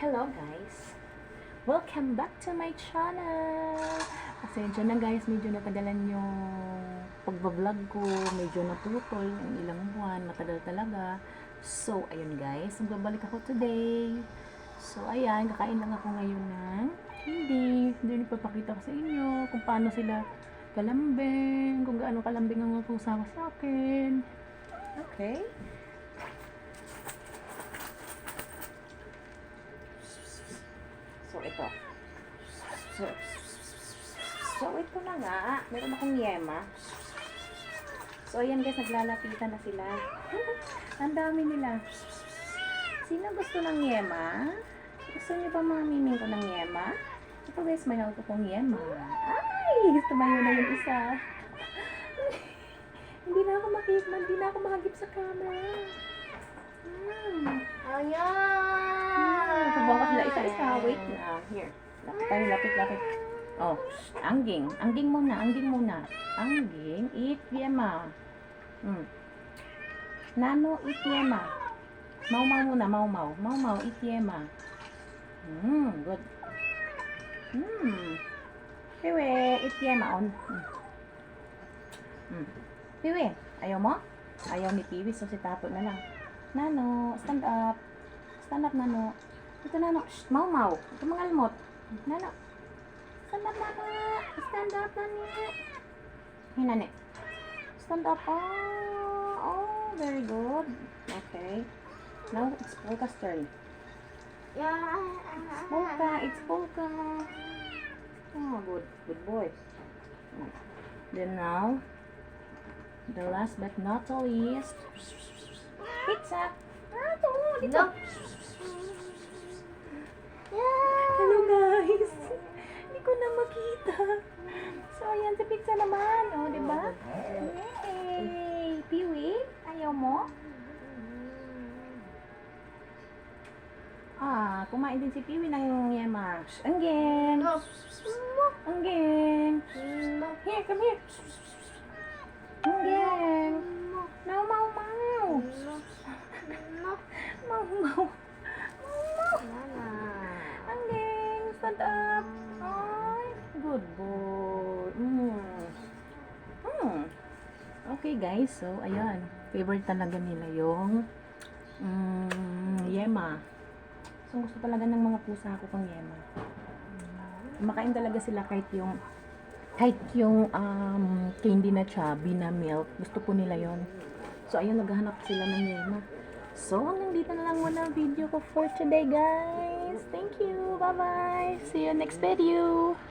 Hello guys! Welcome back to my channel! Pasensya na guys, medyo natagalan yung pagbablog ko, medyo naputol yung ilang buwan, matagal talaga. So, ayun guys, magbabalik ako today. So, ayan, kakain lang ako ngayon ng hindi. Hindi nagpapakita ko sa inyo kung paano sila kalambing, kung gaano kalambing ang mga pusa ko sa akin. Okay? Ito. So, so ito na nga. Meron akong yema. So, ayan guys, naglalapitan na sila. Ang dami nila. Sino gusto ng yema? Gusto niyo ba mamiming ko ng yema? Ito guys, may hawak akong yema. Ay! Tumayo na yung isa. hindi na ako makikita, hindi na ako mahagip sa camera. Hmm. Ayan! Subukan ko sila isa-isa. Wait na. Here. Lapit tayo, lapit, lapit. Oh, angging. Angging muna, angging muna. Angging, eat yema. Hmm. Nano, eat yema. Mau mau muna, mau mau. Mau mau, eat yema. Hmm, good. Hmm. Piwe, eat yema on. Hmm. Hmm. Piwe, ayaw mo? Ayaw ni Piwi, so si Tato na lang. Nano, stand up. Stand up, Nano. Ito, Nano. Shh, mau mau. Ito mga almot. Nano. Stand up, Nano. Stand up, Nani. Hey, Nani. Stand up. Oh, oh, very good. Okay. Now, it's Polka's turn. Polka, it's Polka. Oh, good. Good boy. Then now, the last but not the least, pizza. Ah, ito, dito. No. So, ayan si pizza naman. O, oh, di ba? Yay! Piwi, ayaw mo? Ah, kumain din si Piwi ng yema. Anggeng! Anggeng! Here, come here! Okay guys, so ayan. Favorite talaga nila yung mm, yema. So gusto talaga ng mga pusa ko pang yema. Makain talaga sila kahit yung kahit yung um, candy na chubby na milk. Gusto po nila yon. So ayun, naghahanap sila ng yema. So hanggang dito na lang muna video ko for today guys. Thank you. Bye-bye. See you next video.